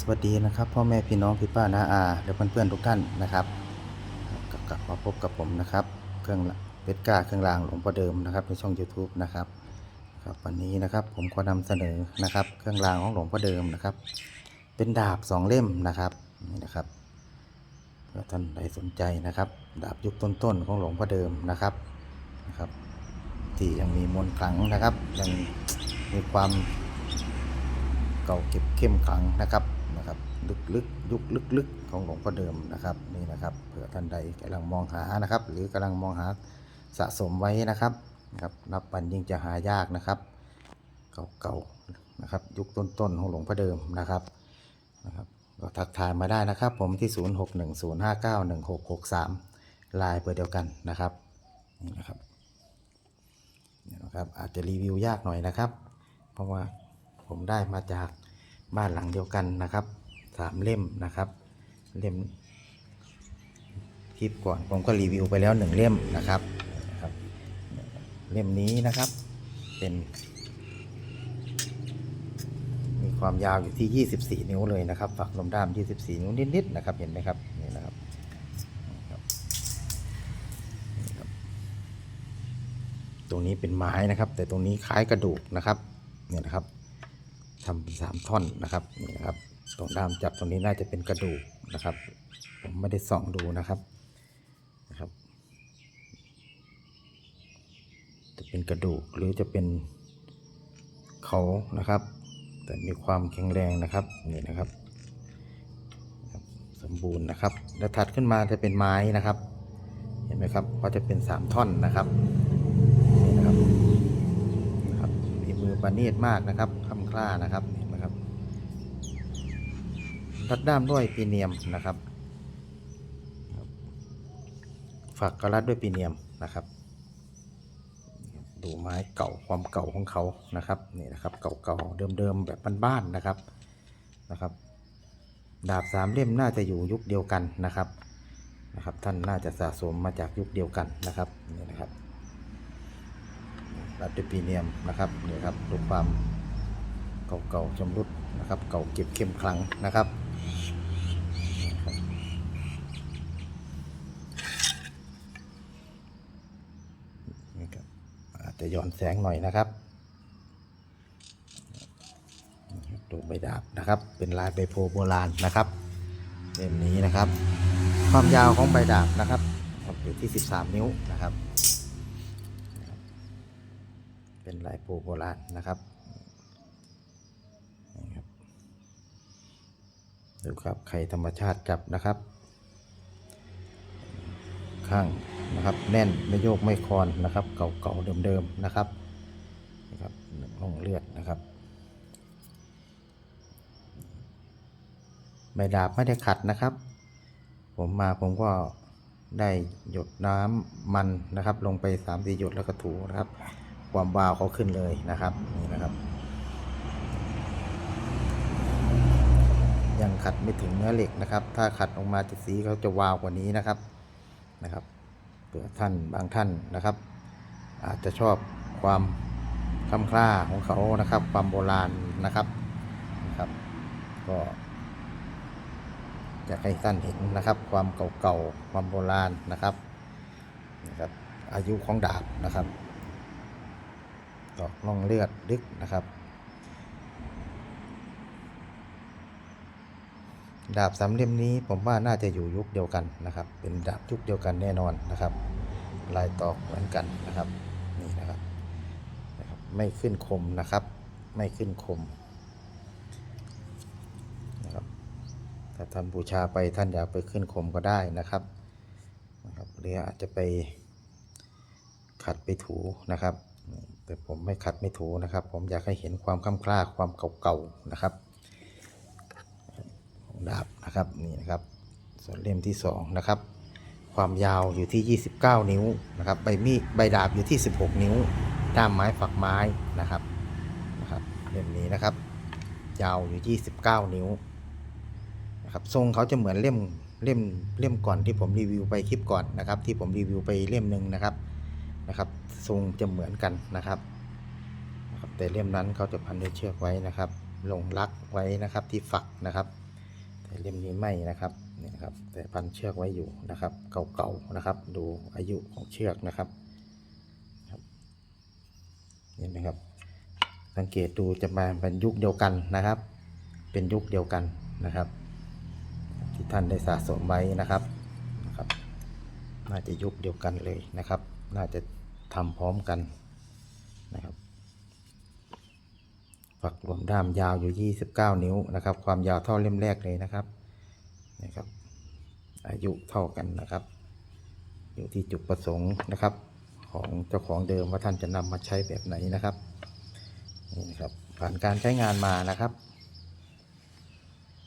สวัสดีนะครับพ่อแม่พี่น้องพี่ป้าน้าอาและเพื่อนๆทุกท่านนะครับกลับมาพบกับผมนะครับเครื่องเพชรกาเครื่องรางหลวงพ่อเดิมนะครับในช่อง YouTube นะครับครับวันนี้นะครับผมก็นำเสนอนะครับ เครื่องรางของหลวงพ่อเดิมนะครับ เป็นดาบสองเล่มนะครับนี่นะครับเพื่อท่านใดสนใจนะครับ ดาบยุคต้นๆของหลวงพ่อเดิมนะครับนะครับ ที่ยังมีมนต์ขลังนะครับยังมีความเก่าเก็บเข้มขลังนะครับ นะครับลึกๆยุคลึกๆของหลวงพ่อเดิมนะครับนี่นะครับเผื่อท่านใดกำลังมองหานะครับ หรือกำลังมองหาสะสมไว้นะครับนะครับนับปันยิ่งจะหายากนะครับ เก่าๆนะครับยุคต้นๆของหลวงพ่อเดิมนะครับนะครับก็ทักทายมาได้นะครับ ผมที่ 0610591663ลน์เบอร์เดียวกันนะครับนี่นะครับนี่นะครับอาจจะรีวิวยากหน่อยนะครับ เพราะว่าผมได้มาจาก บ้านหลังเดียวกันนะครับสามเล่มนะครับ เล่มคลิปก่อนผมก็รีวิวไปแล้วหนึ่งเล่มนะครับนะครับ เล่มนี้นะครับเป็น มีความยาวอยู่ที่ 24 นิ้วเลยนะครับฝักลมด้าม 24 นิ้วนิดๆนะครับเห็นไหมครับนี่นะครับนี่ครับนี่ครับตรงนี้เป็นไม้นะครับ แต่ตรงนี้คล้ายกระดูกนะครับเนี่ยนะครับ ทำสามท่อนนะครับนี่นะครับ ตรงด้ามจับตรงนี้น่าจะเป็นกระดูกนะครับ ผมไม่ได้ส่องดูนะครับนะครับ จะเป็นกระดูกหรือจะเป็นเขานะครับ แต่มีความแข็งแรงนะครับนี่นะครับครับสมบูรณ์นะครับ แล้วถัดขึ้นมาจะเป็นไม้นะครับ เห็นไหมครับก็จะเป็นสามท่อนนะครับนี่นะครับนะครับมีมือประณีตมากนะครับ คำคล้านะครับเห็นไหมครับรัดด้ามด้วยปีเนียมนะครับครับ ฝักก็รัดด้วยปีเนียมนะครับ ดูไม้เก่าความเก่าของเขานะครับนี่นะครับเก่าๆเดิมๆแบบบ้านๆนะครับนะครับ ดาบสามเล่มน่าจะอยู่ยุคเดียวกันนะครับนะครับ ท่านน่าจะสะสมมาจากยุคเดียวกันนะครับนี่นะครับรัดด้วยปีเนียมนะครับนี่ครับดูความ เก่าๆชำรุดนะครับ เก่าเก็บเข้มขลังนะครับนี่ครับอาจจะย้อนแสงหน่อยนะครับดูใบดาบนะครับ เป็นลายใบโพโบราณนะครับเล่มนี้นะครับ ความยาวของใบดาบนะครับอยู่ที่ 13 นิ้วนะครับ เป็นลายปูโบราณนะครับนี่ครับ ดูครับไข่ธรรมชาติจับนะครับ ข้างนะครับแน่นไม่โยกไม่คลอนนะครับ เก่าๆเดิมๆนะครับนะครับห้องเลือดนะครับใบดาบไม่ได้ขัดนะครับ ผมมาผมก็ได้หยดน้ำมันนะครับ ลงไป3ามสี่หยดแล้วก็ถูนะครับ ความวาวเขาขึ้นเลยนะครับนี่นะครับ ยังขัดไม่ถึงเนื้อเหล็กนะครับ ถ้าขัดออกมาจะสีเขาจะวาวกว่านี้นะครับนะครับเผื่อท่านบางท่านนะครับ อาจจะชอบความคำคล้าของเขานะครับ ความโบราณนะครับนะครับ ก็อยากให้ท่านเห็นนะครับ ความเก่าๆความโบราณนะครับนะครับ อายุของดาบนะครับตอกล่องเลือดลึกนะครับ ดาบสามเล่มนี้ผมว่าน่าจะอยู่ยุคเดียวกันนะครับ เป็นดาบยุคเดียวกันแน่นอนนะครับ ลายตอกเหมือนกันนะครับนี่นะครับนะครับ ไม่ขึ้นคมนะครับ ไม่ขึ้นคมนะครับถ้าท่านบูชาไปท่านอยากไปขึ้นคมก็ได้นะครับนะครับหรืออาจจะไปขัดไปถูนะครับ แต่ผมไม่ขัดไม่ถูนะครับ ผมอยากให้เห็นความคล้ำคล้าความเก่าๆนะครับ ดาบนะครับนี่นะครับ ส่วนเล่มที่สองนะครับความยาวอยู่ที่ 29 นิ้วนะครับใบมีดใบดาบอยู่ที่ 16 นิ้ว ด้ามไม้ฝักไม้นะครับนะครับเล่มนี้นะครับ ยาวอยู่ 29 นิ้วนะครับทรงเขาจะเหมือนเล่มเล่มเล่มก่อนที่ผมรีวิวไปคลิปก่อนนะครับ ที่ผมรีวิวไปเล่มหนึ่งนะครับนะครับ ทรงจะเหมือนกันนะครับนะครับแต่เล่มนั้นเขาจะพันด้วยเชือกไว้นะครับ ลงลักไว้นะครับที่ฝักนะครับ เล่มนี้ไม่นะครับนี่ครับแต่พันเชือกไว้อยู่นะครับ เก่าๆนะครับ ดูอายุของเชือกนะครับเห็นไหมครับ สังเกตดูจะมาเป็นยุคเดียวกันนะครับ เป็นยุคเดียวกันนะครับ ที่ท่านได้สะสมไว้นะครับนะครับ น่าจะยุคเดียวกันเลยนะครับ น่าจะทำพร้อมกันนะครับ ฝักรวมด้ามยาวอยู่ 29 นิ้วนะครับ ความยาวเท่าเล่มแรกเลยนะครับนะครับ อายุเท่ากันนะครับ อยู่ที่จุดประสงค์นะครับ ของเจ้าของเดิมว่าท่านจะนำมาใช้แบบไหนนะครับนี่นะครับผ่านการใช้งานมานะครับ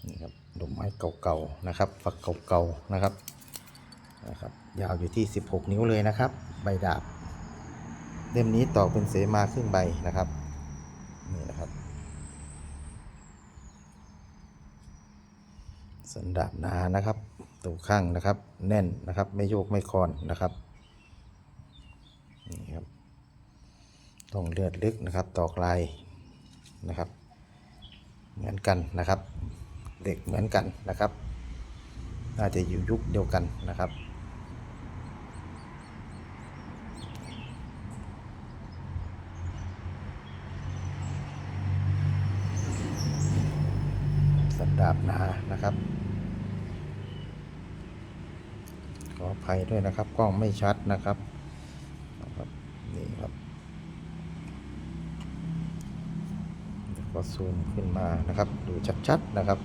นี่ครับดอกไม้เก่าๆนะครับ ฝักเก่าๆนะครับนะครับ ยาวอยู่ที่ 16 นิ้วเลยนะครับ ใบดาบ เล่มนี้ต่อเป็นเสมาครึ่งใบนะครับนี่นะครับ สันดาบหนานะครับตัวข้างนะครับ แน่นนะครับ ไม่โยกไม่คลอนนะครับนี่ครับต้องเลือดลึกนะครับ ตอกลายนะครับ เหมือนกันนะครับ เด็กเหมือนกันนะครับ น่าจะอยู่ยุคเดียวกันนะครับสันดาบหนานะครับ ข ออภัยด้วยนะครับ กล้องไม่ชัดนะครับนะครับนี่ครับก็ซูมขึ้นมานะครับ ดูชัดๆนะครับ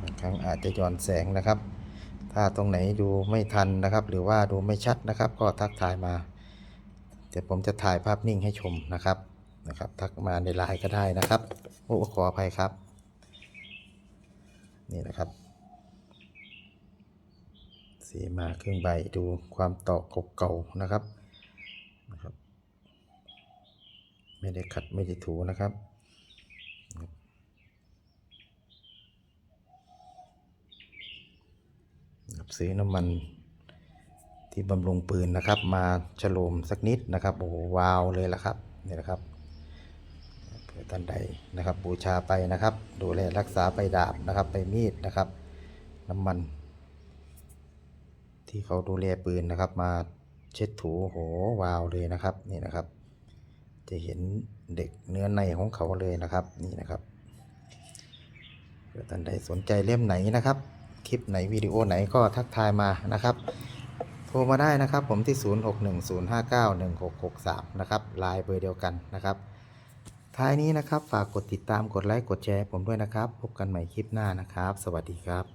บางครั้งอาจจะย้อนแสงนะครับ ถ้าตรงไหนดูไม่ทันนะครับ หรือว่าดูไม่ชัดนะครับ ก็ทักทายมาเดี๋ยวผมจะถ่ายภาพนิ่งให้ชมนะครับนะครับ ทักมาในไลน์ก็ได้นะครับ โอ้ขออภัยครับ นี่นะครับ สีมาครึ่งใบดูความต่อกเก่าๆนะครับนะครับ ไม่ได้ขัดไม่ได้ถูนะครับซื้อน้ำมันที่บำรุงปืนนะครับ มาฉโลมสักนิดนะครับโอ้วาวเลยละครับนี่นะครับ ท่านใดนะครับ บูชาไปนะครับ ดูแลรักษาไปดาบนะครับ ไปมีดนะครับ น้ำมัน ที่เขาดูแลปืนนะครับ มาเช็ดถูโหวาวเลยนะครับนี่นะครับ จะเห็นเด็กเนื้อในของเขาเลยนะครับนี่นะครับเผื่อท่านใดสนใจเล่มไหนนะครับ คลิปไหนวิดีโอไหนก็ทักทายมานะครับโทรมาได้นะครับผมที่ 0610591663 นะครับไลน์เบอร์เดียวกันนะครับ ท้ายนี้นะครับ ฝากกดติดตามกดไลค์กดแชร์ผมด้วยนะครับ พบกันใหม่คลิปหน้านะครับ สวัสดีครับ